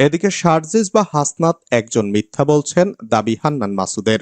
এদিকে শারজিস বা হাসনাত একজন মিথ্যা বলছেন দাবি হান্নান মাসুদের।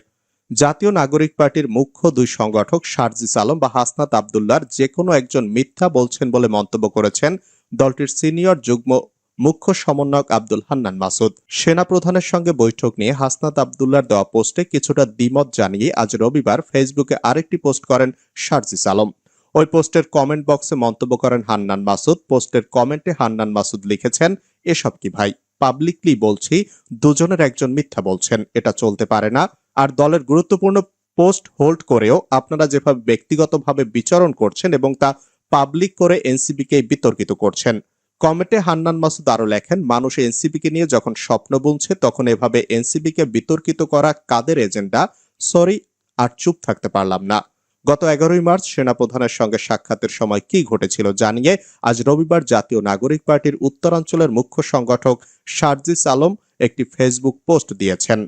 জাতীয় নাগরিক পার্টির মুখ্য দুই সংগঠক শারজিস আলম বা হাসনাত আবদুল্লার যে কোনো একজন মিথ্যা বলছেন বলে মন্তব্য করেছেন দলটির সিনিয়র যুগ্ম মুখ্য সমন্বয়ক আব্দুল হান্নান মাসুদ। সেনা প্রধানের সঙ্গে বৈঠক নিয়ে হাসনাত আবদুল্লার দেওয়া পোস্টে কিছুটা দ্বিমত জানিয়ে আজ রবিবার ফেসবুকে আরেকটি পোস্ট করেন শারজিস আলম। ওই পোস্টের কমেন্ট বক্সে মন্তব্য করেন হান্নান মাসুদ। পোস্টের কমেন্টে হান্নান মাসুদ লিখেছেন, এসব কি ভাই? পাবলিকলি বলছি, দুজনের একজন মিথ্যা বলছেন, এটা চলতে পারে না। আর দলের গুরুত্বপূর্ণ পোস্ট হোল্ড করেও আপনারা যেভাবে ব্যক্তিগতভাবে বিচরণ করছেন এবং তা পাবলিক করে এনসিপিকে বিতর্কিত করছেন। কমেটে হান্নান মাসুদ আরও লেখেন, মানুষ এনসিপিকে নিয়ে যখন স্বপ্ন বুনছে, তখন এভাবে এনসিপিকে বিতর্কিত করা কাদের এজেন্ডা? সরি, আর চুপ থাকতে পারলাম না। গত এগারোই মার্চ সেনাপ্রধানের সঙ্গে সাক্ষাতের সময় কি ঘটেছিল জানিয়ে আজ রবিবার জাতীয় নাগরিক পার্টির উত্তরাঞ্চলের মুখ্য সংগঠক শারজিস আলম একটি ফেসবুক পোস্ট দিয়েছেন।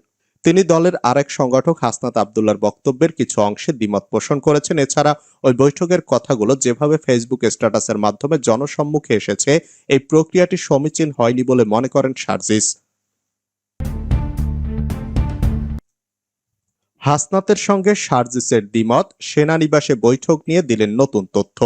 তিনি দলের আরেক সংগঠক হাসনাত আবদুল্লার বক্তব্যের কিছু অংশে দ্বিমত পোষণ করেছেন। এছাড়া ওই বৈঠকের কথাগুলো যেভাবে ফেসবুক স্ট্যাটাসের মাধ্যমে জনসম্মুখে এসেছে, এই প্রক্রিয়াটি সমীচীন হয়নি বলে মনে করেন শারজিস। হাসনাতের সঙ্গে শারজিসের দ্বিমত, সেনানিবাসে বৈঠক নিয়ে দিলেন নতুন তথ্য।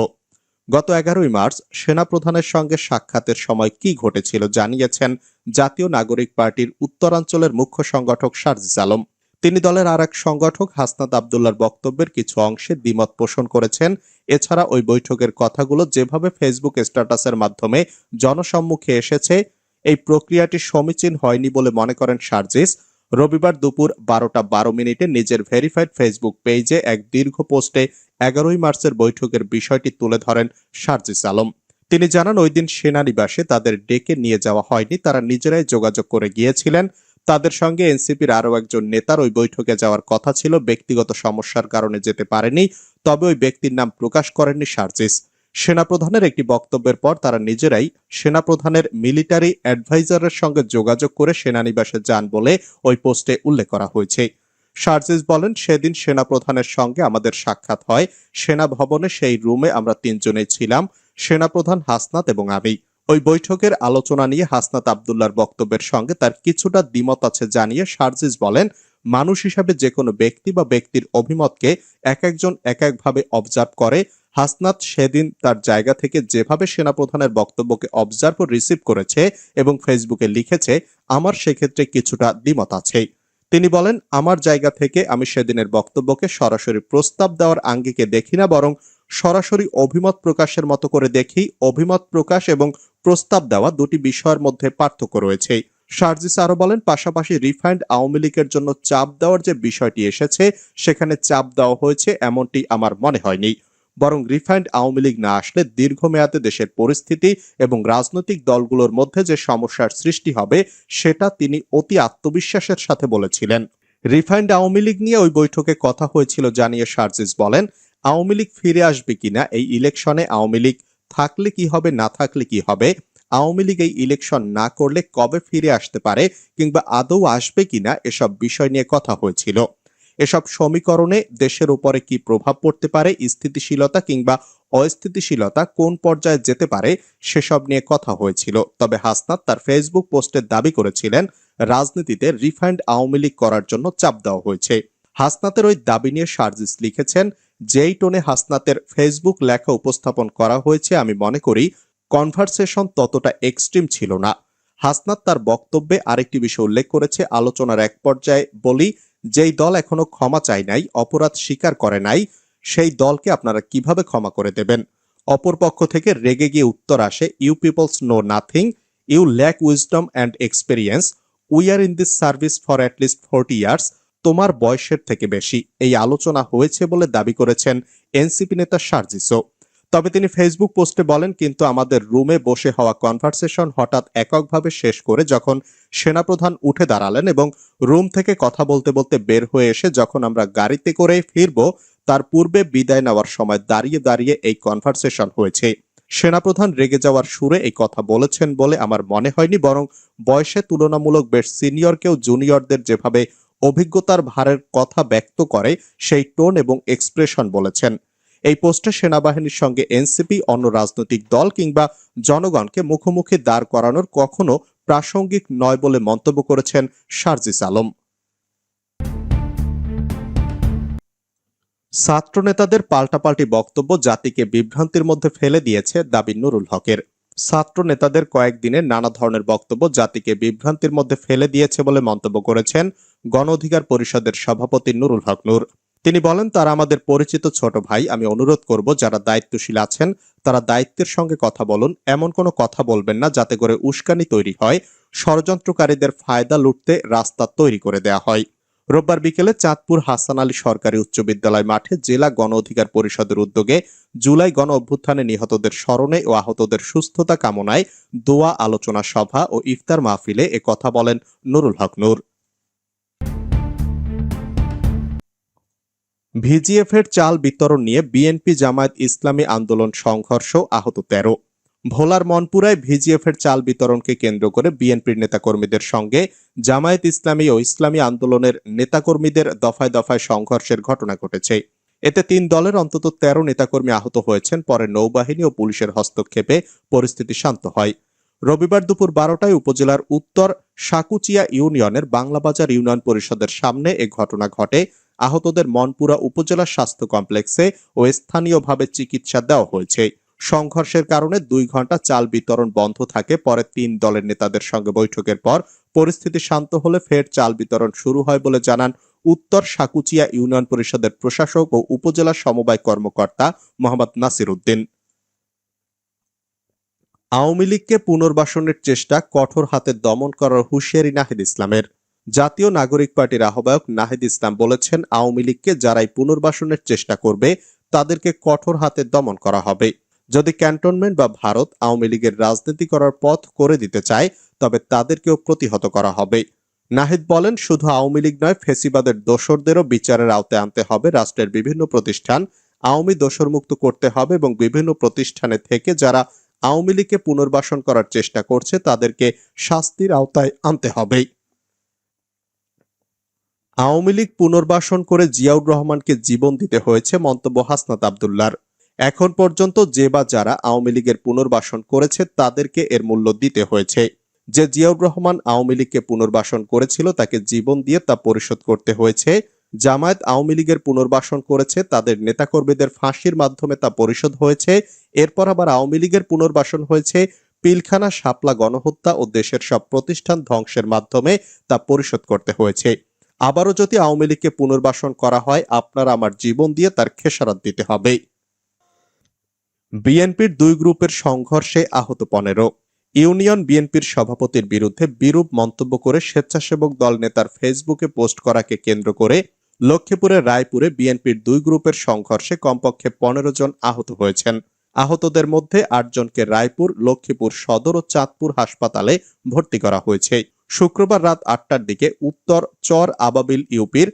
গত এগারোই মার্চ সেনাপ্রধানের সঙ্গে সাক্ষাতের সময় কি ঘটেছিল জানিয়েছেন জাতীয় নাগরিক পার্টির উত্তরাঞ্চলের মুখ্য সংগঠক শারজিস আলম। তিনি দলের আর এক সংগঠক হাসনাত আবদুল্লার বক্তব্যের কিছু অংশে দ্বিমত পোষণ করেছেন। এছাড়া ওই বৈঠকের কথাগুলো যেভাবে ফেসবুক স্ট্যাটাসের মাধ্যমে জনসম্মুখে এসেছে, এই প্রক্রিয়াটি সমীচীন হয়নি বলে মনে করেন শারজিস রবিবার দুপুর বারোটা বারো মিনিটে নিজের ভেরিফাইড ফেসবুক পেজে এক দীর্ঘ পোস্টে এগারোই মার্চের বৈঠকের বিষয়টি তুলে ধরেন শারজিস আলম। তিনি জানান, ওই দিন সেনানিবাসে তাদের ডেকে নিয়ে যাওয়া হয়নি, তারা নিজেরাই যোগাযোগ করে গিয়েছিলেন। তাদের সঙ্গে এনসিপির আরও একজন নেতার ওই বৈঠকে যাওয়ার কথা ছিল, ব্যক্তিগত সমস্যার কারণে যেতে পারেনি, তবে ওই ব্যক্তির নাম প্রকাশ করেননি শারজিস সেনাপ্রধানের একটি বক্তব্যের পর তারা নিজেরাই সেনাপ্রধানের মিলিটারি অ্যাডভাইজারের সঙ্গে যোগাযোগ করে সেনানিবাসে যান বলে ওই পোস্টে উল্লেখ করা হয়েছে। শারজিস বলেন, সেদিন সেনাপ্রধানের সঙ্গে আমাদের সাক্ষাৎ হয়। সেনা ভবনে সেই রুমে আমরা তিনজনেই ছিলাম। সেনাপ্রধান হাসনাত এবং আমি। ওই বৈঠকের আলোচনা নিয়ে হাসনাত আবদুল্লার বক্তব্যের সঙ্গে তার কিছুটা দ্বিমত আছে জানিয়ে শারজিস বলেন, মানুষ হিসাবে যে কোনো ব্যক্তি বা ব্যক্তির অভিমতকে এক একজন এক একভাবে অবজার্ভ করে। হাসনাত সেদিন তার জায়গা থেকে যেভাবে সেনাপ্রধানের বক্তব্যকে অবজার্ভ রিসিভ করেছে এবং ফেসবুকে লিখেছে, আমার সেক্ষেত্রে কিছুটা দ্বিমত আছে তিনি বলেন, আমার জায়গা থেকে আমি সেদিনের বক্তব্যকে সরাসরি প্রস্তাব দেওয়ার আঙ্গিকে দেখি না, বরং সরাসরি অভিমত প্রকাশের মতো করে দেখি। অভিমত প্রকাশ এবং প্রস্তাব দেওয়া দুটি বিষয়ের মধ্যে পার্থক্য রয়েছে। শারজিস আরও বলেন, পাশাপাশি রিফাইন্ড আওয়ামী লীগের জন্য চাপ দেওয়ার যে বিষয়টি এসেছে, সেখানে চাপ দেওয়া হয়েছে, এমনটি আমার মনে হয়নি। বরং রিফাইন্ড আওয়ামী লীগ না আসলে দীর্ঘমেয়াদে দেশের পরিস্থিতি এবং রাজনৈতিক দলগুলোর মধ্যে যে সমস্যার সৃষ্টি হবে, সেটা তিনি অতি আত্মবিশ্বাসের সাথে বলেছিলেন। রিফাইন্ড আওয়ামী লীগ নিয়ে ওই বৈঠকে কথা হয়েছিল জানিয়ে শারজিস বলেন, আওয়ামী লীগ ফিরে আসবে কিনা? এই ইলেকশনে আওয়ামী লীগ থাকলে কি হবে? না থাকলে কি হবে? আওয়ামী লীগ এই ইলেকশন না করলে কবে ফিরে আসতে পারে? কিংবা আদৌ আসবে কিনা? এসব বিষয় নিয়ে কথা হয়েছিল। এসব সমীকরণে দেশের উপরে কি প্রভাব পড়তে পারে, স্থিতিশীলতা কিংবা অস্থিতিশীলতা কোন পর্যায়ে যেতে পারে, সেসব নিয়ে কথা হয়েছিল। তবে হাসনাত তার ফেসবুক পোস্টে দাবি করেছিলেন, রাজনীতিতে রিফাইন্ড আওয়ামী লীগ করার জন্য চাপ দেওয়া হয়েছে। হাসনাতের ওই দাবি নিয়ে শারজিস লিখেছেন, যেই টোনে হাসনাতের ফেসবুক লেখা উপস্থাপন করা হয়েছে, আমি মনে করি কনভারসেশন ততটা এক্সট্রিম ছিল না। হাসনাত তার বক্তব্যে আরেকটি বিষয় উল্লেখ করেছে, আলোচনার এক পর্যায়ে বলি যেই দল এখনও ক্ষমা চায় নাই, অপরাধ স্বীকার করে নাই, সেই দলকে আপনারা কীভাবে ক্ষমা করে দেবেন? অপর পক্ষ থেকে রেগে গিয়ে উত্তর আসে you peoples know nothing you lack wisdom and experience we are in this service for at least forty years তোমার বয়সের থেকে বেশি। এই আলোচনা হয়েছে বলে দাবি করেছেন এনসিপি নেতা শারজিসো তবে তিনি ফেসবুক পোস্টে বলেন, কিন্তু আমাদের রুমে বসে হওয়া কনভারসেশন হঠাৎ এককভাবে শেষ করে যখন সেনাপ্রধান উঠে দাঁড়ালেন এবং রুম থেকে কথা বলতে বলতে বের হয়ে এসে যখন আমরা গাড়িতে করে ফিরব, তার পূর্বে বিদায় নেওয়ার সময় দাঁড়িয়ে দাঁড়িয়ে এই কনভারসেশন হয়েছে। সেনাপ্রধান রেগে যাওয়ার সুরে এই কথা বলেছেন বলে আমার মনে হয়নি, বরং বয়সে তুলনামূলক বেশ সিনিয়র কেউ জুনিয়রদের যেভাবে অভিজ্ঞতার ভারের কথা ব্যক্ত করে, সেই টোন এবং এক্সপ্রেশন বলেছেন। এই পোস্টে সেনাবাহিনীর সঙ্গে এনসিপি, অন্য রাজনৈতিক দল কিংবা জনগণকে মুখোমুখি দাঁড় করানোর কখনো প্রাসঙ্গিক নয় বলে মন্তব্য করেছেন সার্জিস আলম। ছাত্র নেতাদের পাল্টাপাল্টি বক্তব্য জাতিকে বিভ্রান্তির মধ্যে ফেলে দিয়েছে দাবি নুরুল হকের। ছাত্র নেতাদের কয়েকদিনের নানা ধরনের বক্তব্য জাতিকে বিভ্রান্তির মধ্যে ফেলে দিয়েছে বলে মন্তব্য করেছেন গণ অধিকার পরিষদের সভাপতি নুরুল হক নূর। তিনি বলেন, তারা আমাদের পরিচিত ছোট ভাই, আমি অনুরোধ করব যারা দায়িত্বশীল আছেন, তারা দায়িত্বের সঙ্গে কথা বলুন, এমন কোনো কথা বলবেন না যাতে করে উস্কানি তৈরি হয়, ষড়যন্ত্রকারীদের ফায়দা লুটতে রাস্তা তৈরি করে দেয়া হয়। রোববার বিকেলে চাঁদপুর হাসান আলী সরকারি উচ্চ বিদ্যালয় মাঠে জেলা গণ অধিকার পরিষদের উদ্যোগে জুলাই গণ অভ্যুত্থানে নিহতদের স্মরণে ও আহতদের সুস্থতা কামনায় দোয়া আলোচনা সভা ও ইফতার মাহফিলে কথা বলেন নুরুল হক নূর। ভিজিএফ এর চাল বিতরণ নিয়ে বিএনপি জামায়াত ইসলামী আন্দোলন সংঘর্ষ আহত তেরো। ভোলার মনপুরায় ভিজিএফ এর চাল বিতরণকে কেন্দ্র করে বিএনপির নেতাকর্মীদের সঙ্গে জামায়াত ইসলামী ও ইসলামী আন্দোলনের নেতাকর্মীদের দফায় দফায় সংঘর্ষের ঘটনা ঘটেছে। এতে তিন দলের অন্তত তেরো নেতাকর্মী আহত হয়েছেন, পরে নৌবাহিনী ও পুলিশের হস্তক্ষেপে পরিস্থিতি শান্ত হয়। রবিবার দুপুর বারোটায় উপজেলার উত্তর সাকুচিয়া ইউনিয়নের বাংলাবাজার ইউনিয়ন পরিষদের সামনে এ ঘটনা ঘটে। আহতদের মনপুরা উপজেলা স্বাস্থ্য কমপ্লেক্সে ও স্থানীয়ভাবে চিকিৎসা দেওয়া হয়েছে। সংঘর্ষের কারণে দুই ঘণ্টা চাল বিতরণ বন্ধ থাকে, পরে তিন দলের নেতাদের সঙ্গে বৈঠকের পর পরিস্থিতি শান্ত হলে ফের চাল বিতরণ শুরু হয় বলে জানান উত্তর সাকুচিয়া ইউনিয়ন পরিষদের প্রশাসক ও উপজেলা সমবায় কর্মকর্তা মোহাম্মদ নাসির উদ্দিন। আওয়ামী লীগকে পুনর্বাসনের চেষ্টা কঠোর হাতে দমন করার হুঁশিয়ারি নাহিদ ইসলামের। জাতীয় নাগরিক পার্টির আহ্বায়ক নাহিদ ইসলাম বলেছেন, আওয়ামী লীগকে যারাই পুনর্বাসনের চেষ্টা করবে, তাদেরকে কঠোর হাতে দমন করা হবে। যদি ক্যান্টনমেন্ট বা ভারত আওয়ামী লীগের রাজনীতি করার পথ করে দিতে চায়, তবে তাদেরকেও প্রতিহত করা হবে। নাহিদ বলেন, শুধু আওয়ামী লীগ নয়, ফেসিবাদের দোসরদেরও বিচারের আওতায় আনতে হবে, রাষ্ট্রের বিভিন্ন প্রতিষ্ঠান আওয়ামী দোসরমুক্ত করতে হবে এবং বিভিন্ন প্রতিষ্ঠানে থেকে যারা আওয়ামী লীগকে পুনর্বাসন করার চেষ্টা করছে, তাদেরকে শাস্তির আওতায় আনতে হবে। আওয়ামী লীগ পুনর্বাসন করে জিয়াউর রহমানকে জীবন দিতে হয়েছে মন্তব্য হাসনাত আবদুল্লার। এখন পর্যন্ত যে বা যারা আওয়ামী লীগের পুনর্বাসন করেছে তাদেরকে এর মূল্য দিতে হয়েছে। যে জিয়াউর রহমান আওয়ামী লীগকে পুনর্বাসন করেছিল তাকে জীবন দিয়ে তা পরিশোধ করতে হয়েছে। জামায়াত আওয়ামী লীগের পুনর্বাসন করেছে, তাদের নেতাকর্মীদের ফাঁসির মাধ্যমে তা পরিশোধ হয়েছে। এরপর আবার আওয়ামী লীগের পুনর্বাসন হয়েছে। পিলখানা, শাপলা গণহত্যা ও দেশের সব প্রতিষ্ঠান ধ্বংসের মাধ্যমে তা পরিশোধ করতে হয়েছে। আবারও যদি আওয়ামী লীগকে পুনর্বাসন করা হয়, আপনারা আমার জীবন দিয়ে তার খেসারত দিতে হবে। বিএনপির দুই গ্রুপের সংঘর্ষে আহত পনেরো। ইউনিয়ন বিএনপির সভাপতির বিরুদ্ধে বিরূপ মন্তব্য করে স্বেচ্ছাসেবক দল নেতার ফেসবুকে পোস্ট করাকে কেন্দ্র করে লক্ষ্মীপুরের রায়পুরে বিএনপির দুই গ্রুপের সংঘর্ষে কমপক্ষে পনেরো জন আহত হয়েছেন। আহতদের মধ্যে আটজনকে রায়পুর, লক্ষ্মীপুর সদর ও চাঁদপুর হাসপাতালে ভর্তি করা হয়েছে। শুক্রবার রাত আটটার দিকে উত্তর চর আবাবিল ইউপির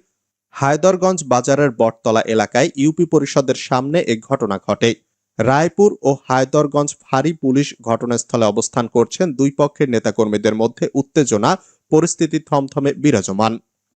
হায়দরগঞ্জ বাজারের বটতলা এলাকায় ইউপি পরিষদের সামনে এ ঘটনা ঘটে। রায়পুর ও হায়দরগঞ্জ ফাঁড়ি পুলিশ ঘটনাস্থলে অবস্থান করছেন দুই পক্ষের নেতাকর্মীদের মধ্যে উত্তেজনা, পরিস্থিতি থমথমে বিরাজমান।